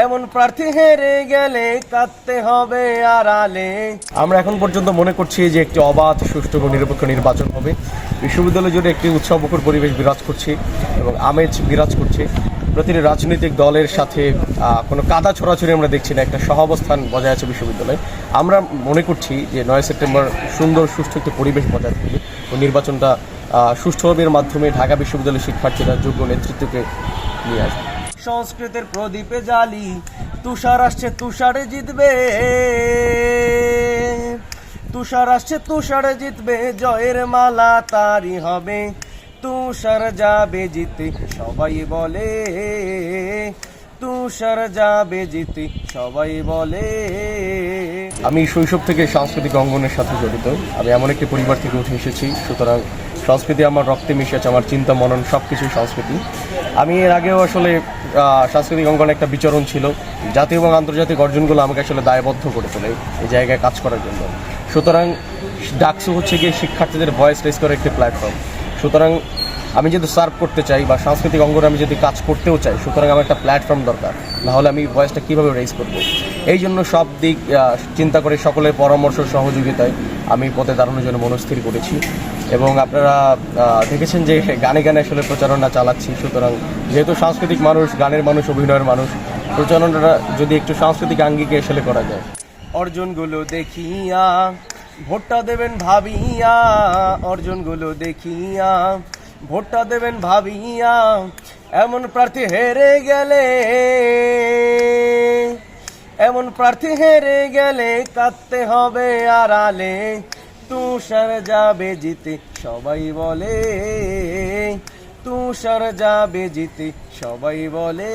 এমন প্রার্থী হেরে গেলে কাঁদতে হবে আড়ালে। আমরা এখন পর্যন্ত মনে করছি যে একটি অবাধ, সুষ্ঠু এবং নিরপেক্ষ নির্বাচন হবে। বিশ্ববিদ্যালয় জুড়ে একটি উৎসবমুখর পরিবেশ বিরাজ করছে এবং আমেজ বিরাজ করছে। প্রতিটি রাজনৈতিক দলের সাথে কোনো কাদা ছড়াছড়ি আমরা দেখছি না, একটা সহাবস্থান বজায় আছে বিশ্ববিদ্যালয়ে। আমরা মনে করছি যে নয় সেপ্টেম্বর সুন্দর, সুষ্ঠু একটি পরিবেশ বজায় থাকবে ও নির্বাচনটা সুষ্ঠুভাবে মাধ্যমে ঢাকা বিশ্ববিদ্যালয়ের শিক্ষার্থীরা যোগ্য নেতৃত্বকে নিয়ে আসবে। সংস্কৃতের প্রদীপে জালি তুষার আসছে, তুষারে জিতবে। তুষার আসছে, তুষারে জিতবে, জয়ের মালা তারি হবে। তুষার যাবে জিতে, সবাই বলে। তুষার যাবে জিতে, সবাই বলে। আমি শৈশব থেকে সাংস্কৃতিক অঙ্গনের সাথে জড়িত। আমি এমন একটি পরিবার থেকে উঠে এসেছি। সুতরাং সংস্কৃতি আমার রক্তে মিশে আছে, আমার চিন্তা মনন সব কিছুই সংস্কৃতি। আমি এর আগেও আসলে সাংস্কৃতিক অঙ্গনে একটা বিচরণ ছিল। জাতীয় এবং আন্তর্জাতিক অর্জনগুলো আমাকে আসলে দায়বদ্ধ করে তোলে এই জায়গায় কাজ করার জন্য। সুতরাং ডাকসু হচ্ছে গিয়ে শিক্ষার্থীদের ভয়েস রেস করার একটি প্ল্যাটফর্ম সুতরাং আমি যদি সার্ভ করতে চাই বা সাংস্কৃতিক অঙ্গনে আমি যদি কাজ করতেও চাই, সুতরাং আমার একটা প্ল্যাটফর্ম দরকার। নাহলে আমি ভয়েসটা কীভাবে রেজ করব? এই জন্য সব দিক চিন্তা করে সকলের পরামর্শ সহযোগিতায় আমি পথে দাঁড়ানোর জন্য মনস্থির করেছি। এবং আপনারা দেখেছেন যে গানে গানে আসলে প্রচারণা চালাচ্ছি, সুতরাং যেহেতু সাংস্কৃতিক মানুষ, গানের মানুষ, অভিনয়ের মানুষ, প্রচারণাটা যদি একটু সাংস্কৃতিক আঙ্গিকে আসলে করা যায়। অর্জনগুলো দেখিয়া, ভোটটা দেবেন ভাবিয়া, অর্জনগুলো দেখিয়া, ভোটটা দেবেন ভাবিয়া, এমন প্রার্থী হেরে গেলে, এমন প্রার্থী হেরে গেলে কাঁদতে হবে আড়ালে। তুষার যাবে জিতে সবাই বলে। তুষার যাবে জিতে সবাই বলে।